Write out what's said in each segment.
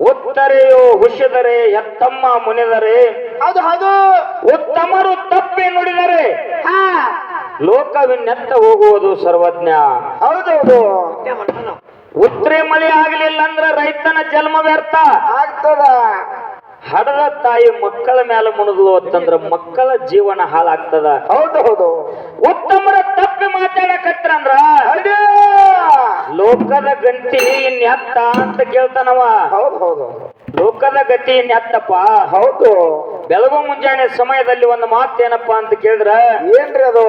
ಉತ್ತರೆಯು ಹುಷಿದರೆ ಎತ್ತಮ್ಮ ಮುನಿದರೆ. ಅದು ಹೌದು. ಉತ್ತಮರು ತಪ್ಪಿ ನುಡಿದರೆ. ಲೋಕವಿನ್ನೆತ್ತ ಹೋಗುವುದು ಸರ್ವಜ್ಞ. ಹೌದೌದು ಉತ್ತರೆ ಮಳೆ ಆಗಲಿಲ್ಲ ಅಂದ್ರೆ ರೈತನ ಜನ್ಮ ವ್ಯರ್ಥ. ಆಗ್ತದ. ಹಡದ ತಾಯಿ ಮಕ್ಕಳ ಮೇಲೆ ಮುಣಿದ್ಲು ಅಂತಂದ್ರೆ ಮಕ್ಕಳ ಜೀವನ ಹಾಳಾಗ್ತದ. ಹೌದು ಹೌದು. ಉತ್ತಮರ ತಪ್ಪಿ ಮಾತಾಡಕತ್ರಂದ್ರ ಅದೇ ಲೋಕದ ಗಂಟಿ ಇನ್ಯತ್ತ ಅಂತ ಕೇಳ್ತಾನವ. ಹೌದು ಹೌದು ಲೋಕದ ಗತಿ ಇನ್ಯತ್ತಪ್ಪ ಹೌದು. ಬೆಳಗು ಮುಂಜಾನೆ ಸಮಯದಲ್ಲಿ ಒಂದು ಮಾತೇನಪ್ಪ ಅಂತ ಕೇಳಿದ್ರ ಏನ್ರಿ ಅದು?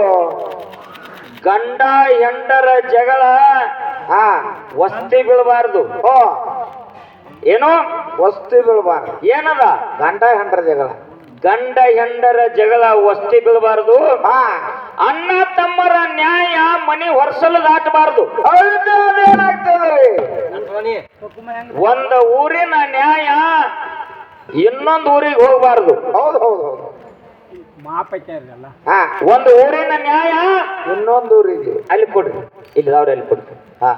ಗಂಡ ಹೆಂಡರ ಜಗಳ ಹಾ. ವಸ್ತಿ ಬೀಳಬಾರ್ದು. ಓ ಏನು? ವಸ್ತಿ ಬೀಳಬಾರ್ದು. ಏನದ? ಗಂಡ ಹೆಂಡರ ಜಗಳ. ಗಂಡ ಹೆಂಡರ ಜಗಳ ವಸ್ತಿ ಬೀಳಬಾರ್ದು. ಹಾ. ಅಣ್ಣ ನ್ಯಾಯ ಮನಿ ಹೊರಸಲು ದಾಟಬಾರ್ದು. ಒಂದ ಅದೇನಾಗ್ತದ್ರಿ ಒಂದು ಊರಿನ ನ್ಯಾಯ ಇನ್ನೊಂದು ಊರಿಗೆ ಹೋಗಬಾರ್ದು. ಹೌದು ಹೌದು ಹೌದು. ಹಾ. ಒಂದು ಊರಿನ ನ್ಯಾಯ ಇನ್ನೊಂದು ಊರಿಗೆ. ಅಲ್ಲಿ ಕೊಡ್ರಿ ಇಲ್ಲಿ ಅವ್ರು ಅಲ್ಲಿ ಕೊಡ್ರಿ ಹಾ.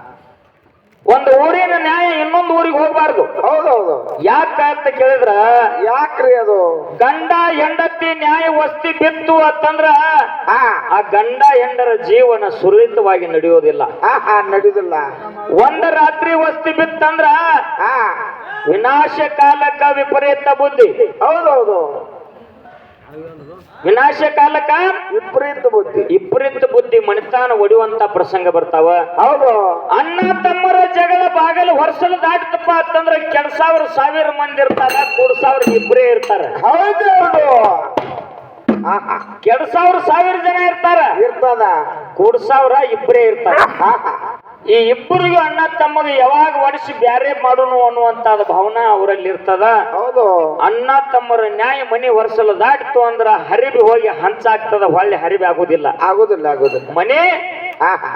ಒಂದು ಊರಿನ ನ್ಯಾಯ ಇನ್ನೊಂದು ಊರಿಗೆ ಹೋಗ್ಬಾರ್ದು. ಹೌದು ಹೌದು ಯಾಕ ಅಂತ ಕೇಳಿದ್ರ? ಯಾಕ್ರಿ ಅದು? ಗಂಡ ಹೆಂಡತಿ ನ್ಯಾಯ ವಸ್ತಿ ಬಿತ್ತು ಅಂತಂದ್ರ ಹಾ. ಆ ಗಂಡ ಹೆಂಡರ ಜೀವನ ಸುರಳಿತವಾಗಿ ನಡೆಯೋದಿಲ್ಲ. ಹಾ ಹಾ ನಡೆಯುದಿಲ್ಲ ಒಂದ ರಾತ್ರಿ ವಸ್ತಿ ಬಿತ್ತಂದ್ರ ಹಾ. ವಿನಾಶ ಕಾಲಕ್ಕ ವಿಪರೀತ ಬುದ್ಧಿ. ಹೌದೌದು. ಹೌದು ವಿನಾಶ ಕಾಲಕ್ಕ ವಿಪರೀತ ಬುದ್ಧಿ. ವಿಪರೀತ ಬುದ್ಧಿ ಮಣಿತಾನ ಒಡೆಯುವಂತ ಪ್ರಸಂಗ ಬರ್ತಾವ. ಹೌದು. ಅಣ್ಣ ತಮ್ಮರ ಜಗಳ ಬಾಗಲು ಹೊರಸಲು ದಾಟತಪ್ಪ ಅಂತಂದ್ರೆ ಕೆಲ ಸಾವಿರ ಸಾವಿರ ಮಂದಿ ಇರ್ತಾರ ಮೂರ್ ಸಾವಿರ ಇಬ್ಬರೇ ಇರ್ತಾರ. ಹೌದು. ಕೆಡ ಸಾವಿರ ಸಾವಿರ ಜನ ಇರ್ತಾರ. ಇರ್ತದ. ಕೂಡ್ ಸಾವಿರ ಇಬ್ಬರೇ ಇರ್ತಾರ. ಈ ಇಬ್ಬರಿಗೂ ಅಣ್ಣ ತಮ್ಮಗ ಯಾವಾಗ ಒಡಿಸಿ ಬ್ಯಾರೆ ಮಾಡೋನು ಅನ್ನುವಂತ ಭಾವನೆ ಅವರಲ್ಲಿ ಇರ್ತದ. ಹೌದು. ಅಣ್ಣ ತಮ್ಮರ ನ್ಯಾಯ ಮನೆ ಒರೆಸಲು ದಾಟಿತು ಅಂದ್ರ ಹರಿಬಿ ಹೋಗಿ ಹಂಚಾಗ್ತದ ಹೊಳ್ಳಿ ಹರಿಬಿ ಆಗುದಿಲ್ಲ. ಆಗುದಿಲ್ಲ ಆಗುದಿಲ್ಲ. ಮನೆ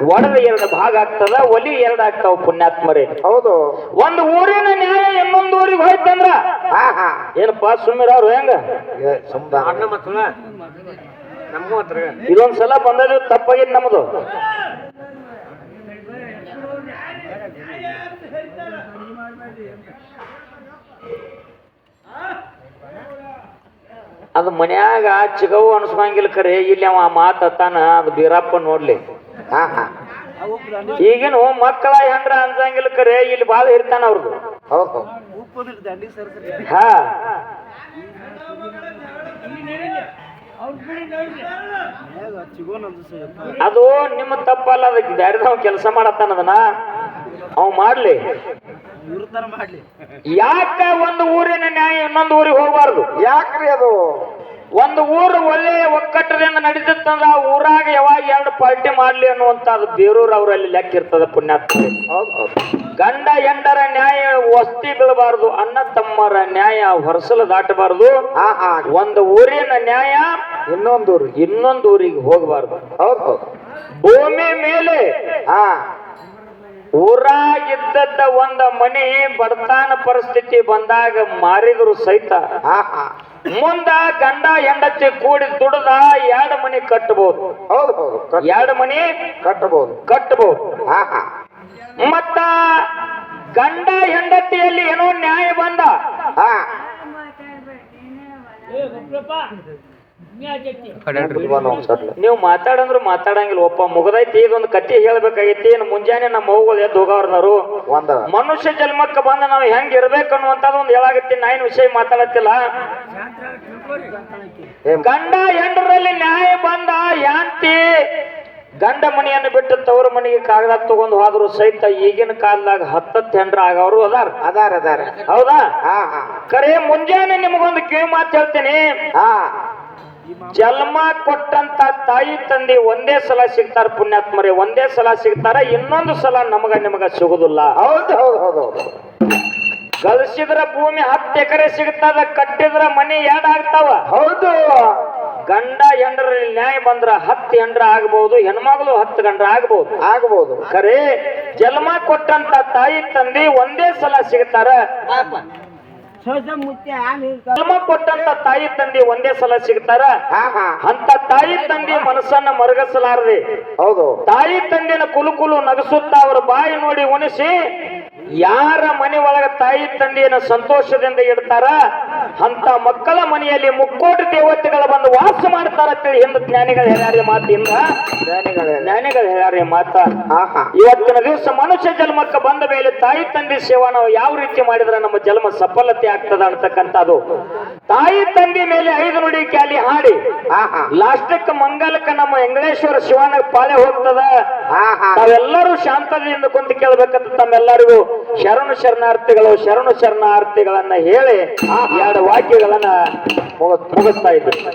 ಒಡದ ಎರಡು ಭಾಗ ಆಗ್ತದ ಒಲಿ ಎರಡು ಆಗ್ತಾವ ಪುಣ್ಯಾತ್ಮರೇ. ಹೌದು. ಒಂದು ಊರಿನ ನ್ಯಾಯ ಇನ್ನೊಂದು ಊರಿಗೆ ಹೋಯ್ತಂದ್ರ ಏನಪ್ಪಾ ಸುಮ್ಮಿರ ಅವ್ರು ಹೆಂಗ? ಏ, ಸುಮ್ದಾನ. ಇದೊಂದ್ ಸಲ ಬಂದದ್ದು ತಪ್ಪಾಗಿದ್ ನಮ್ದು. ಅದು ಮನ್ಯಾಗ ಚಿಗವು ಅನ್ಸ್ಕೊಂಗಿಲ್ಲ ಖರೆ ಇಲ್ಲಿ ಅವ ಮಾತಾನ ಅದು ಬೀರಪ್ಪ ನೋಡ್ಲಿ. ಹಾ ಈಗಿನ ಮಕ್ಕಳ ಹೆಂಗ್ರ ಅನ್ಸಂಗಿಲ್ಲ ಖರೆ ಇಲ್ಲಿ ಬಾಳ ಇರ್ತಾನ ಅವ್ರದ್ದು ಹೌದು ಹಾ. ಅದು ನಿಮ್ಮ ತಪ್ಪಲ್ಲ, ಅದಕ್ಕೆ ಬ್ಯಾರೆದವ ಕೆಲಸ ಮಾಡತ್ತಾನ ಅದನ್ನ? ಅವ್ ಮಾಡ್ಲಿ. ಯಾಕ ಒಂದು ಊರಿನ ನ್ಯಾಯ ಇನ್ನೊಂದು ಊರಿಗೆ ಹೋಗಬಾರ್ದು? ಯಾಕ್ರಿ ಅದು? ಒಂದು ಊರು ಒಳ್ಳೆ ಒಕ್ಕಟ್ಟದಿಂದ ನಡೀತಿತ್ತಂದ್ರ ಆ ಊರಾಗ ಯಾವಾಗ ಎರಡು ಪಾರ್ಟಿ ಮಾಡ್ಲಿ ಅನ್ನುವಂತ ಅದು ಬೇರೂರು ಅವರಲ್ಲಿ ಲೆಕ್ಕ ಇರ್ತದ ಪುಣ್ಯಾತ್ಮ ಗಂಡ ಎಂಡರ ನ್ಯಾಯ ವಸ್ತಿ ಬೀಳಬಾರದು ಅನ್ನ ತಮ್ಮರ ನ್ಯಾಯ ಹೊರಸಲು ದಾಟಬಾರದು. ಹಾ ಹಾ. ಒಂದು ಊರಿನ ನ್ಯಾಯ ಇನ್ನೊಂದು ಊರು ಇನ್ನೊಂದು ಊರಿಗೆ ಹೋಗಬಾರ್ದು. ಭೂಮಿ ಮೇಲೆ ಹಾ. ಊರಾಗಿದ್ದದ್ದ ಒಂದ ಮನೆ ಬಡತಾನ ಪರಿಸ್ಥಿತಿ ಬಂದಾಗ ಮಾರಿದ್ರು ಸಹಿತ. ಹಾ ಹಾ. ಮುಂದ ಗಂಡ ಹೆಂಡತಿ ಕೂಡಿ ದುಡದ ಎರಡು ಮನೆ ಕಟ್ಟಬಹುದು ಹೌದು ಹೌದು. ಎರಡು ಮನಿ ಕಟ್ಟಬಹುದು ಕಟ್ಟಬಹುದು ಹಾ ಹಾ. ಮತ್ತ ಗಂಡ ಹೆಂಡತಿಯಲ್ಲಿ ಏನೋ ನ್ಯಾಯ ಬಂದ. ಹಾ. ನೀವು ಮಾತಾಡಂದ್ರು ಮಾತಾಡಂಗಿಲ್ಲ ಒಪ್ಪ. ಮುಗದೈತಿ ಇದೊಂದು ಕಥೆ ಹೇಳ್ಬೇಕಾಗೈತಿ. ಮುಂಜಾನೆ ನಮ್ಮ ಮಗುಗಳು ಎದ್ದು ಹೋಗವ್ರನವರು. ಒಂದ. ಮನುಷ್ಯ ಜನ್ಮಕ್ಕೆ ಬಂದ ನಾವು ಹೆಂಗ್ ಇರ್ಬೇಕು ಅನ್ನುವಂಥದ್ದು ಒಂದು ಹೇಳಾಗತ್ತಿ. ನಾ ಏನು ವಿಷಯ ಮಾತಾಡತ್ತಿಲ್ಲ. ಗಂಡ ಹೆಂಡರಲ್ಲಿ ನ್ಯಾಯ ಬಂದ ಯಾಂತಿ ಗಂಡ ಮನೆಯನ್ನು ಬಿಟ್ಟು ತವರು ಮನೆಗೆ ಕಾಗದ ತಗೊಂಡು ಹೋದ್ರು ಸಹಿತ ಈಗಿನ ಕಾಲದಾಗ ಹತ್ತತ್ತು ಹೆಂಡ್ರ ಆಗವರು ಅದಾರ. ಅದಾರ ಅದಾರ. ಹೌದಾ? ಹಾ ಹಾ. ಕರೆ ಮುಂಜಾನೆ ನಿಮಗೊಂದು ಕಿವಿ ಮಾತು ಹೇಳ್ತೀನಿ. ಹಾ. ಜನ್ಮ ಕೊಟ್ಟಂತ ತಾಯಿ ತಂದೆ ಒಂದೇ ಸಲ ಸಿಗ್ತಾರ ಪುಣ್ಯಾತ್ಮರೇ ಒಂದೇ ಸಲ ಸಿಗ್ತಾರ ಇನ್ನೊಂದು ಸಲ ನಮಗ ನಿಮಗ ಸಿಗುದಿಲ್ಲ. ಹೌದು ಹೌದು ಹೌದು ಹೌದು. ಗಳಿಸಿದ್ರ ಭೂಮಿ ಹತ್ತು ಎಕರೆ ಸಿಗ್ತದ ಕಟ್ಟಿದ್ರ ಮನಿ ಎರಡ್ ಆಗ್ತಾವ. ಹೌದು. ಗಂಡ ಹೆಂಡ್ರಲ್ಲಿ ನ್ಯಾಯ ಬಂದ್ರ ಹತ್ತು ಹೆಂಡ್ರ ಆಗ್ಬಹುದು ಹೆಣ್ಮಗಳು ಹತ್ತು ಗಂಡ್ರ ಆಗ್ಬಹುದು ಆಗ್ಬಹುದು ಖರೆ ಜನ್ಮ ಕೊಟ್ಟಂತ ತಾಯಿ ತಂದೆ ಒಂದೇ ಸಲ ಸಿಗ್ತಾರ. ಜನ್ಮ ಕೊಟ್ಟಂತ ತಾಯಿ ತಂದೆ ಒಂದೇ ಸಲ ಸಿಗ್ತಾರ? ಹಾ ಹಾ. ಅಂತ ತಾಯಿ ತಂದೆ ಮನಸ್ಸನ್ನ ಮರಗಸಲಾರ್ರಿ. ಹೌದು. ತಾಯಿ ತಂದೆನ ಕುಲುಕುಲು ಕುಲು ನಗಸುತ್ತಾ ಅವರ ಬಾಯಿ ನೋಡಿ ಉಣಿಸಿ ಯಾರ ಮನೆ ಒಳಗ ತಾಯಿ ತಂದೆಯನ್ನು ಸಂತೋಷದಿಂದ ಇಡ್ತಾರ? ಅಂತ ಮಕ್ಕಳ ಮನೆಯಲ್ಲಿ ಮುಕ್ಕೋಟಿ ದೇವತೆಗಳು ಬಂದು ವಾಸ ಮಾಡ್ತಾರ ಅಂತೇಳಿ ಎಂದು ಜ್ಞಾನಿಗಳು ಹೇಳ್ಯಾರ ಮಾತಿಂದ ಜ್ಞಾನಿಗಳೇ ಜ್ಞಾನಿಗಳು ಹೇಳ್ಯಾರ ಮಾತ. ಇವತ್ತಿನ ದಿವಸ ಮನುಷ್ಯ ಜನ್ಮಕ್ಕೆ ಬಂದ ಮೇಲೆ ತಾಯಿ ತಂದೆ ಸೇವಾ ನಾವು ಯಾವ ರೀತಿ ಮಾಡಿದ್ರೆ ನಮ್ಮ ಜನ್ಮ ಸಫಲತೆ ಆಗ್ತದ ಅಂತಕ್ಕಂಥದ್ದು. ತಾಯಿ ತಂದೆ ಮೇಲೆ ಐದು ನುಡಿ ಕ್ಯಾಲಿ ಹಾಡಿ. ಲಾಸ್ಟಕ್ಕೆ ಮಂಗಲಕ್ಕೆ ನಮ್ಮ ಎಂಗಳೇಶ್ವರ ಶಿವನ ಪಾಳೆ ಹೋಗ್ತದ. ತಾವೆಲ್ಲರೂ ಶಾಂತದಿಂದ ಕುಂತು ಕೇಳಬೇಕಂತ ತಮ್ಮೆಲ್ಲರಿಗೂ ಶರಣು ಶರಣಾರ್ಥಿಗಳು ಶರಣು ಶರಣಾರ್ಥಿಗಳನ್ನ ಹೇಳಿ ಎರಡು ವಾಕ್ಯಗಳನ್ನ ಮುಗಿಸ್ತಾ ಇದ್ದೀವಿ